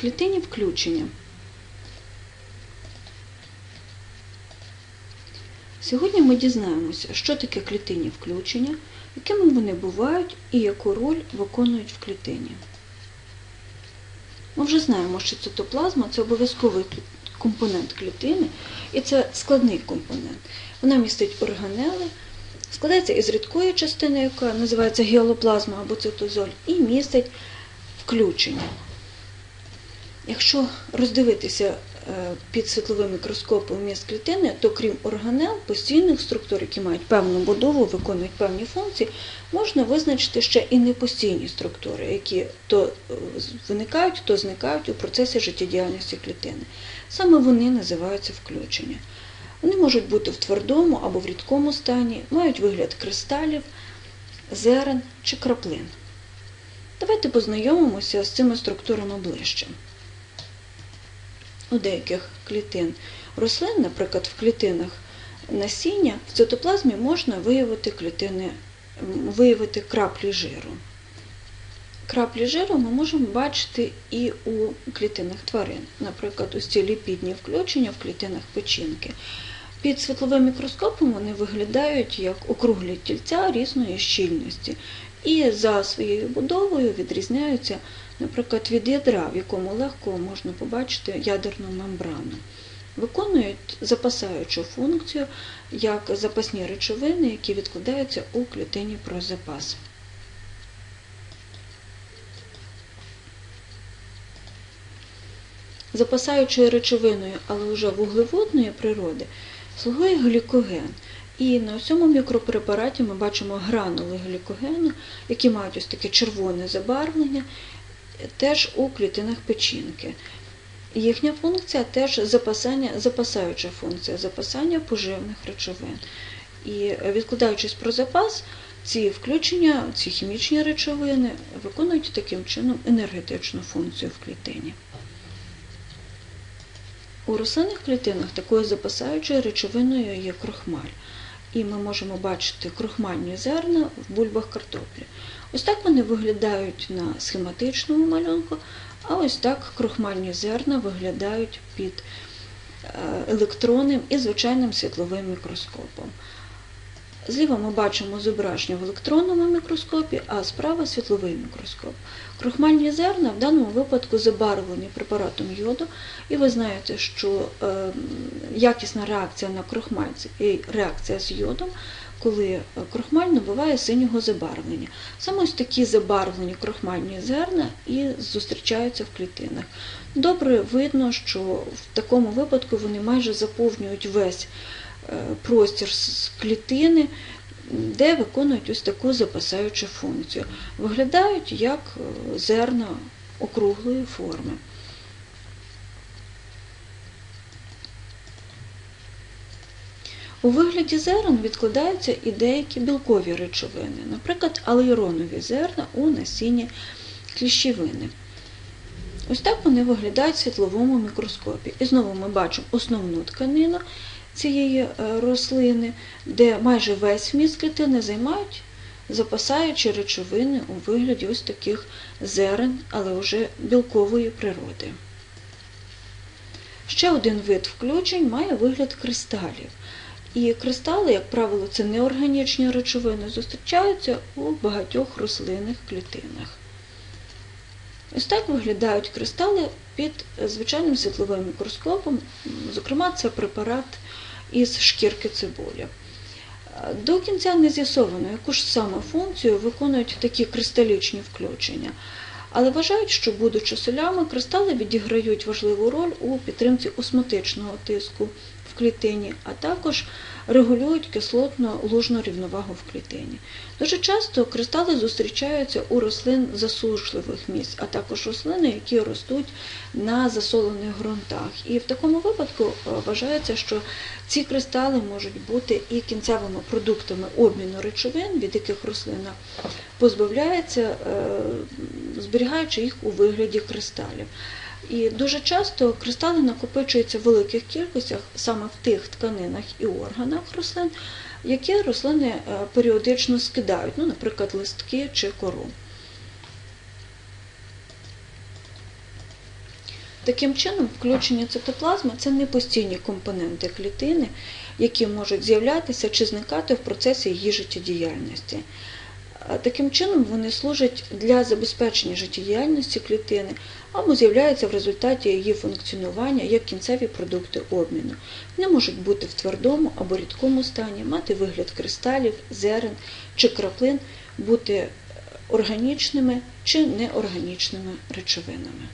Клітинні включення. Сьогодні ми дізнаємося, що таке клітинні включення, якими вони бувають і яку роль виконують в клітині. Ми вже знаємо, що цитоплазма це обов'язковий компонент клітини, і це складний компонент. Вона містить органели, складається із рідкої частини, яка називається гіалоплазма або цитозоль, і містить включення. Якщо роздивитися е, під світловим мікроскопом міст клітини, то крім органел, постійних структур, які мають певну будову, виконують певні функції, можна визначити ще і непостійні структури, які то е, виникають, то зникають у процесі життєдіяльності клітини. Саме вони називаються включення. Вони можуть бути в твердому або в рідкому стані, мають вигляд кристалів, зерен чи краплин. Давайте познайомимося з цими структурами ближче. У деяких клітин рослин, наприклад, в клітинах насіння, в цитоплазмі можна виявити клітини, виявити краплі жиру. Краплі жиру ми можемо бачити і у клітинах тварин, наприклад, ось ці ліпідні включення в клітинах печінки. Під світловим мікроскопом вони виглядають як округлі тільця різної щільності і за своєю будовою відрізняються, наприклад, від ядра, в якому легко можна побачити ядерну мембрану. Виконують запасаючу функцію як запасні речовини, які відкладаються у клітині про запас. Запасаючою речовиною, але вже вуглеводної природи, слугує глікоген. І на цьому мікропрепараті ми бачимо гранули глікогену, які мають ось таке червоне забарвлення, теж у клітинах печінки. Їхня функція теж запасання, запасаюча функція запасання поживних речовин. І відкладаючись про запас, ці включення, ці хімічні речовини виконують таким чином енергетичну функцію в клітині. У рослинних клітинах такою запасаючою речовиною є крохмаль. І ми можемо бачити крохмальні зерна в бульбах картоплі. Ось так вони виглядають на схематичному малюнку, а ось так крохмальні зерна виглядають під е, електронним і звичайним світловим мікроскопом. Зліва ми бачимо зображення в електронному мікроскопі, а справа світловий мікроскоп. Крохмальні зерна в даному випадку забарвлені препаратом йоду, і ви знаєте, що е, якісна реакція на крохмаль це реакція з йодом, коли крохмаль набуває синього забарвлення. Саме ось такі забарвлені крохмальні зерна і зустрічаються в клітинах. Добре видно, що в такому випадку вони майже заповнюють весь е, простір з клітини де виконують ось таку запасаючу функцію. Виглядають як е, зерна округлої форми. У вигляді зерен відкладаються і деякі білкові речовини, наприклад, алейронові зерна у насінні кліщевини. Ось так вони виглядають в світловому мікроскопі. І знову ми бачимо основну тканину цієї е, рослини, де майже весь вміст клітини займають запасаючи речовини у вигляді ось таких зерен, але вже білкової природи. Ще один вид включень має вигляд кристалів. І кристали, як правило, це неорганічні речовини, зустрічаються у багатьох рослинних клітинах. Ось так виглядають кристали під звичайним світловим мікроскопом, зокрема, це препарат із шкірки цибулі. До кінця не з'ясовано, яку ж саме функцію виконують такі кристалічні включення. Але вважають, що, будучи солями, кристали відіграють важливу роль у підтримці осмотичного тиску клітині, а також регулюють кислотно-лужну рівновагу в клітині. Дуже часто кристали зустрічаються у рослин засушливих місць, а також рослини, які ростуть на засолених ґрунтах. І в такому випадку е, вважається, що ці кристали можуть бути і кінцевими продуктами обміну речовин, від яких рослина позбавляється, е, зберігаючи їх у вигляді кристалів. І дуже часто кристали накопичуються в великих кількостях саме в тих тканинах і органах рослин, які рослини е, періодично скидають, ну, наприклад, листки чи кору. Таким чином, включення цитоплазми це не постійні компоненти клітини, які можуть з'являтися чи зникати в процесі її життєдіяльності. Таким чином вони служать для забезпечення життєдіяльності клітини або з'являються в результаті її функціонування як кінцеві продукти обміну. Вони можуть бути в твердому або рідкому стані, мати вигляд кристалів, зерен чи краплин, бути органічними чи неорганічними речовинами.